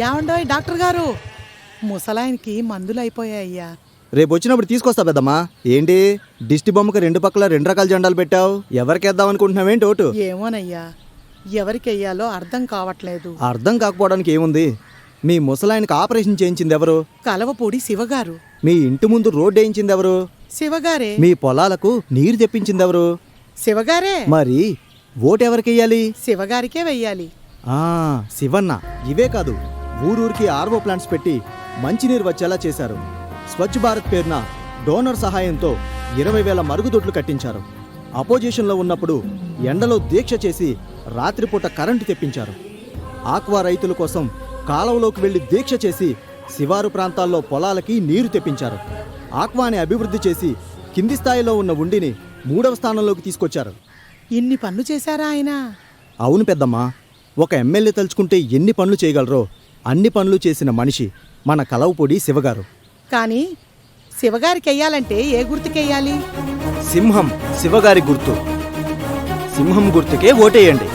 ఏమండోయ్ డాక్టర్ గారు? ముసలాయనకి మందులు అయిపోయాయ్యా రేపు వచ్చినప్పుడు తీసుకొస్తా పెద్దమ్మా. ఏంటి? దిష్టి బొమ్మకి రెండు పక్కల రెండు రకాల జెండాలు పెట్టావు. ఎవరికి వేద్దాం అనుకుంటున్నావేంటి ఓటు? ఏమోనయ్యా. ఎవరికి వెయ్యాలో అర్థం కావట్లేదు. అర్థం కాకపోవడానికి ఏముంది? మీ ముసలాయనకి ఆపరేషన్ చేయించింది ఎవరు? కలవపూడి శివగారు. మీ ఇంటి ముందు రోడ్డు వేయించింది ఎవరు? శివగారే. మీ పొలాలకు నీరు తెప్పించింది ఎవరు? శివగారే? మరి ఓటు ఎవరికి వేయాలి? శివగారికే వెయ్యాలి ఆ శివన్న. ఇవే కాదు. ఊరూరికి ఆర్వో ప్లాంట్స్ పెట్టి మంచినీరు వచ్చేలా చేశారు. స్వచ్ఛ భారత్ పేరున డోనర్ సహాయంతో ఇరవై వేల మరుగుదొడ్లు కట్టించారు. అపోజిషన్లో ఉన్నప్పుడు ఎండలో దీక్ష చేసి రాత్రిపూట కరెంటు తెప్పించారు. ఆక్వా రైతుల కోసం కాలువలోకి వెళ్ళి దీక్ష చేసి శివారు ప్రాంతాల్లో పొలాలకి నీరు తెప్పించారు. ఆక్వాని అభివృద్ధి చేసి కింది స్థాయిలో ఉన్న ఉండిని మూడవ స్థానంలోకి తీసుకొచ్చారు. ఇన్ని పనులు చేశారా ఆయన? అవును పెద్దమ్మా ఒక ఎమ్మెల్యే తలుచుకుంటే ఎన్ని పనులు చేయగలరో అన్ని పనులు చేసిన మనిషి మన కలవపొడి శివగారు. కానీ శివగారికి వెయ్యాలంటే ఏ గుర్తుకెయ్యాలి? సింహం శివగారి గుర్తు. సింహం గుర్తుకే ఓటేయండి.